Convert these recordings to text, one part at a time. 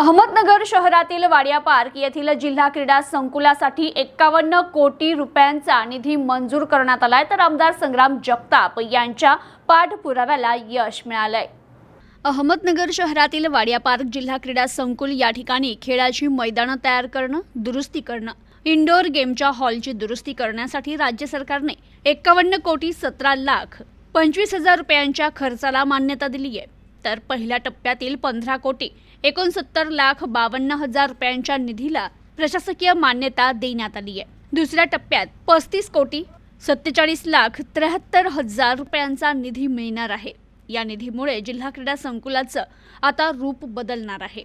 अहमदनगर शहरातील वाडिया पार्क येथील जिल्हा क्रीडा संकुलासाठी एक्कावन्न कोटी रुपयांचा निधी मंजूर करण्यात आलाय. तर आमदार संग्राम जगताप यांच्या पाठपुराव्याला यश मिळालंय. अहमदनगर शहरातील वाडिया पार्क जिल्हा क्रीडा संकुल या ठिकाणी खेळाची मैदानं तयार करणं दुरुस्ती करणं इंडोर गेमच्या हॉलची दुरुस्ती करण्यासाठी राज्य सरकारने एक्कावन्न कोटी सतरा लाख पंचवीस हजार रुपयांच्या खर्चाला मान्यता दिली आहे तर पहिल्या टप्प्यातील पंधरा कोटी एकोणसत्तर लाख बावन्न हजार रुपयांच्या निधीला प्रशासकीय मान्यता देण्यात आली आहे. दुसऱ्या टप्प्यात पस्तीस कोटी सत्तेचाळीस लाख त्र्याहत्तर हजार रुपयांचा निधी मिळणार आहे. या निधीमुळे जिल्हा क्रीडा संकुलाचं आता रूप बदलणार आहे.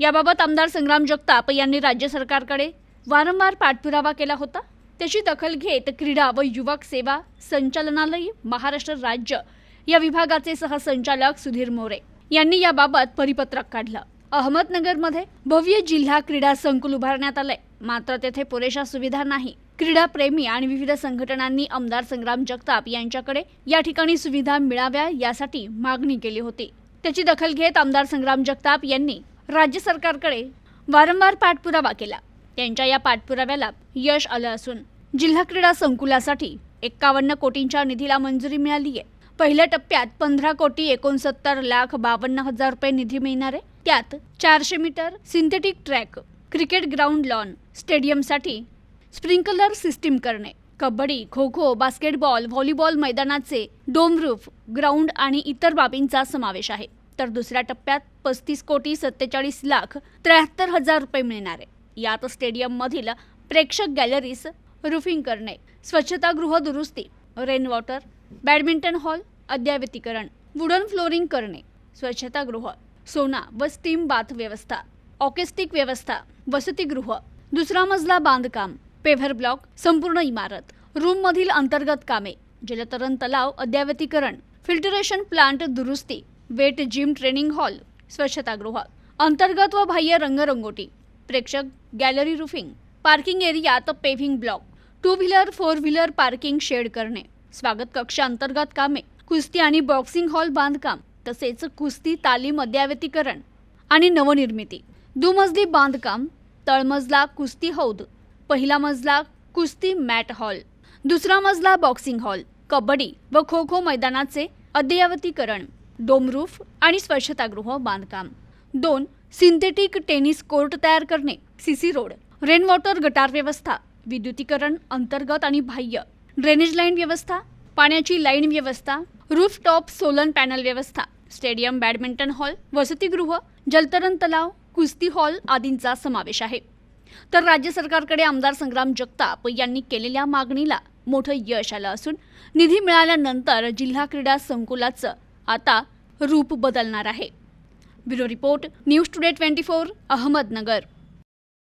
याबाबत आमदार संग्राम जगताप यांनी राज्य सरकारकडे वारंवार पाठपुरावा केला होता. त्याची दखल घेत क्रीडा व युवक सेवा संचालनालय महाराष्ट्र राज्य या विभागाचे सहसंचालक सुधीर मोरे यांनी याबाबत परिपत्रक काढलं. अहमदनगरमध्ये भव्य जिल्हा क्रीडा संकुल उभारण्यात आलंय. मात्र तेथे पुरेशा सुविधा नाही. क्रीडाप्रेमी आणि विविध संघटनांनी आमदार संग्राम जगताप यांच्याकडे या ठिकाणी सुविधा मिळाव्या यासाठी मागणी केली होती. त्याची दखल घेत आमदार संग्राम जगताप यांनी राज्य सरकारकडे वारंवार पाठपुरावा केला. त्यांच्या या पाठपुराव्याला यश आलं असून जिल्हा क्रीडा संकुलासाठी एक्कावन्न कोटींच्या निधीला मंजुरी मिळाली आहे पहिल्या टप्प्यात पंधरा कोटी एकोणसत्तर लाख बावन्न हजार रुपये निधी मिळणार आहे. त्यात चारशे meter synthetic track cricket ground lawn स्टेडियमसाठी sprinkler system करणे कबड्डी खो खो बास्केटबॉल व्हॉलीबॉल मैदानाचे डोमरूफ ग्राउंड आणि इतर बाबींचा समावेश आहे. तर दुसऱ्या टप्प्यात पस्तीस कोटी सत्तेचाळीस लाख त्र्याहत्तर हजार रुपये मिळणार आहे. यात स्टेडियममधील प्रेक्षक गॅलरीज रुफिंग करणे स्वच्छतागृह दुरुस्ती रेन वॉटर बॅडमिंटन हॉल अद्यावतीकरण वुडन फ्लोरिंग करणे स्वच्छतागृह सोना व स्टीम बाथ व्यवस्था ऑकेस्टिक व्यवस्था वसतिगृह दुसरा मजला बांधकाम पेव्हर ब्लॉक संपूर्ण इमारत रूममधील अंतर्गत कामे जलतरण तलाव अद्यावतीकरण फिल्टरेशन प्लांट दुरुस्ती वेट जिम ट्रेनिंग हॉल स्वच्छतागृह अंतर्गत व बाह्य रंगरंगोटी प्रेक्षक गॅलरी रुफिंग पार्किंग एरियात paving block two wheeler four wheeler parking shed करणे. स्वागत कक्ष अंतर्गत कामे कुस्ती आणि बॉक्सिंग हॉल बांधकाम तसेच कुस्ती तालीम अद्ययावतीकरण आणि नवनिर्मिती. दुमजली बांधकाम तळमजला कुस्ती हौद पहिला मजला कुस्ती मॅट हॉल दुसरा मजला बॉक्सिंग हॉल कबड्डी व खो खो मैदानाचे अद्ययावतीकरण डोमरूफ आणि स्वच्छतागृह बांधकाम. दोन सिंथेटिक टेनिस कोर्ट तयार करणे सीसी रोड रेन वॉटर गटार व्यवस्था विद्युतीकरण अंतर्गत आणि बाह्य. ड्रेनेज लाईन व्यवस्था पाण्याची लाईन व्यवस्था रूफटॉप सोलन पॅनल व्यवस्था स्टेडियम बॅडमिंटन हॉल वसतिगृह जलतरण तलाव कुस्ती हॉल आदींचा समावेश आहे. तर राज्य सरकारकडे आमदार संग्राम जगताप यांनी केलेल्या मागणीला मोठं यश आलं असून निधी मिळाल्यानंतर जिल्हा क्रीडा संकुलाचं आता रूप बदलणार आहे. Bureau report news today twenty four Ahmednagar.